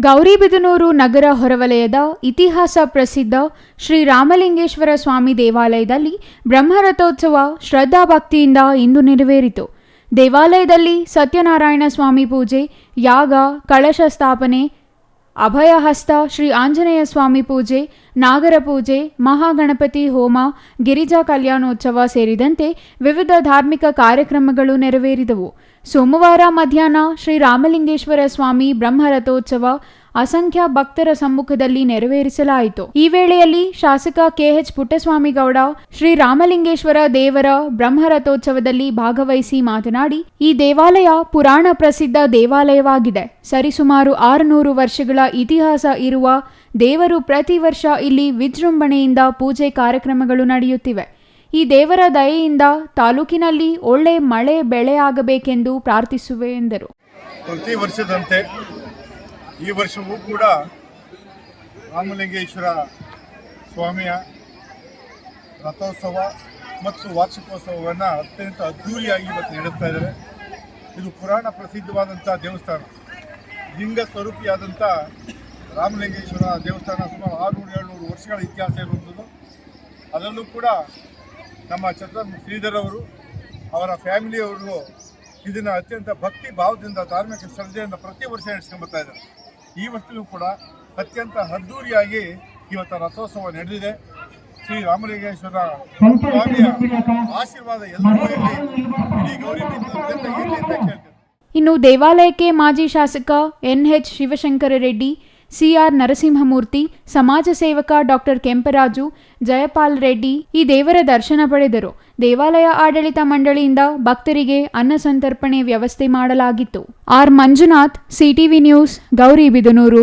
ಗೌರಿಬಿದನೂರು ನಗರ ಹೊರವಲಯದ ಇತಿಹಾಸ ಪ್ರಸಿದ್ಧ ಶ್ರೀ ರಾಮಲಿಂಗೇಶ್ವರ ಸ್ವಾಮಿ ದೇವಾಲಯದಲ್ಲಿ ಬ್ರಹ್ಮರಥೋತ್ಸವ ಶ್ರದ್ಧಾಭಕ್ತಿಯಿಂದ ಇಂದು ನೆರವೇರಿತು. ದೇವಾಲಯದಲ್ಲಿ ಸತ್ಯನಾರಾಯಣ ಸ್ವಾಮಿ ಪೂಜೆ, ಯಾಗ, ಕಳಶ ಸ್ಥಾಪನೆ ಅಭಯಹಸ್ತ, ಶ್ರೀ ಆಂಜನೇಯ ಸ್ವಾಮಿ ಪೂಜೆ, ನಾಗರ ಪೂಜೆ, ಮಹಾಗಣಪತಿ ಹೋಮ, ಗಿರಿಜಾ ಕಲ್ಯಾಣೋತ್ಸವ ಸೇರಿದಂತೆ ವಿವಿಧ ಧಾರ್ಮಿಕ ಕಾರ್ಯಕ್ರಮಗಳು ನೆರವೇರಿದವು. ಸೋಮವಾರ ಮಧ್ಯಾಹ್ನ ಶ್ರೀ ರಾಮಲಿಂಗೇಶ್ವರ ಸ್ವಾಮಿ ಬ್ರಹ್ಮರಥೋತ್ಸವ ಅಸಂಖ್ಯ ಭಕ್ತರ ಸಮ್ಮುಖದಲ್ಲಿ ನೆರವೇರಿಸಲಾಯಿತು. ಈ ವೇಳೆಯಲ್ಲಿ ಶಾಸಕ ಕೆಎಚ್ ಪುಟ್ಟಸ್ವಾಮಿಗೌಡ, ಶ್ರೀ ರಾಮಲಿಂಗೇಶ್ವರ ದೇವರ ಬ್ರಹ್ಮರಥೋತ್ಸವದಲ್ಲಿ ಭಾಗವಹಿಸಿ ಮಾತನಾಡಿ, ಈ ದೇವಾಲಯ ಪುರಾಣ ಪ್ರಸಿದ್ಧ ದೇವಾಲಯವಾಗಿದೆ. ಸರಿಸುಮಾರು ಆರುನೂರು ವರ್ಷಗಳ ಇತಿಹಾಸ ಇರುವ ದೇವರು ಪ್ರತಿ ವರ್ಷ ಇಲ್ಲಿ ವಿಜೃಂಭಣೆಯಿಂದ ಪೂಜೆ ಕಾರ್ಯಕ್ರಮಗಳು ನಡೆಯುತ್ತಿವೆ. ಈ ದೇವರ ದಯೆಯಿಂದ ತಾಲೂಕಿನಲ್ಲಿ ಒಳ್ಳೆ ಮಳೆ, ಬೆಳೆ ಆಗಬೇಕೆಂದು ಪ್ರಾರ್ಥಿಸುವೆ ಎಂದರು. ಪ್ರತಿ ವರ್ಷದಂತೆ ಈ ವರ್ಷವೂ ಕೂಡ ರಾಮಲಿಂಗೇಶ್ವರ ಸ್ವಾಮಿಯ ರಥೋತ್ಸವ ಮತ್ತು ವಾರ್ಷಿಕೋತ್ಸವವನ್ನು ಅತ್ಯಂತ ಅದ್ಧೂರಿಯಾಗಿ ಇವತ್ತು ನಡೆಸ್ತಾ ಇದ್ದಾರೆ. ಇದು ಪುರಾಣ ಪ್ರಸಿದ್ಧವಾದಂಥ ದೇವಸ್ಥಾನ. ಲಿಂಗ ಸ್ವರೂಪಿಯಾದಂಥ ರಾಮಲಿಂಗೇಶ್ವರ ದೇವಸ್ಥಾನ ಸುಮಾರು ಆರುನೂರು, ಏಳ್ನೂರು ವರ್ಷಗಳ ಇತಿಹಾಸ ಇರುವಂಥದ್ದು. ಅದರಲ್ಲೂ ಕೂಡ ನಮ್ಮ ಛತ್ರ ಶ್ರೀಧರ್ ಅವರು, ಅವರ ಫ್ಯಾಮಿಲಿಯವರು ಇದನ್ನು ಅತ್ಯಂತ ಭಕ್ತಿ ಭಾವದಿಂದ, ಧಾರ್ಮಿಕ ಶ್ರದ್ಧೆಯಿಂದ ಪ್ರತಿ ವರ್ಷ ನಡೆಸ್ಕೊಂಬರ್ತಾ ಇದ್ದಾರೆ. ಈ ವರ್ಷದಲ್ಲೂ ಕೂಡ ಅತ್ಯಂತ ಅದ್ದೂರಿಯಾಗಿ ಇವತ್ತು ರಥೋತ್ಸವ ನಡೆದಿದೆ. ಶ್ರೀ ರಾಮಲಿಂಗೇಶ್ವರ ಸ್ವಾಮಿಯ ಆಶೀರ್ವಾದ ಎಲ್ಲರಿಗೂ ಇಡೀ ಗೌರಿ ಅಂತ ಕೇಳ್ತೇನೆ. ಇನ್ನು ದೇವಾಲಯಕ್ಕೆ ಮಾಜಿ ಶಾಸಕ N H Shivashankara Reddy C R Narasimhamurthy, ಸಮಾಜ ಸೇವಕ ಡಾಕ್ಟರ್ ಕೆಂಪರಾಜು, ಜಯಪಾಲ್ ರೆಡ್ಡಿ ಈ ದೇವರ ದರ್ಶನ ಪಡೆದರು. ದೇವಾಲಯ ಆಡಳಿತ ಮಂಡಳಿಯಿಂದ ಭಕ್ತರಿಗೆ ಅನ್ನ ಸಂತರ್ಪಣೆ ವ್ಯವಸ್ಥೆ ಮಾಡಲಾಗಿತ್ತು. R. Manjunath CTV news Gauribidanur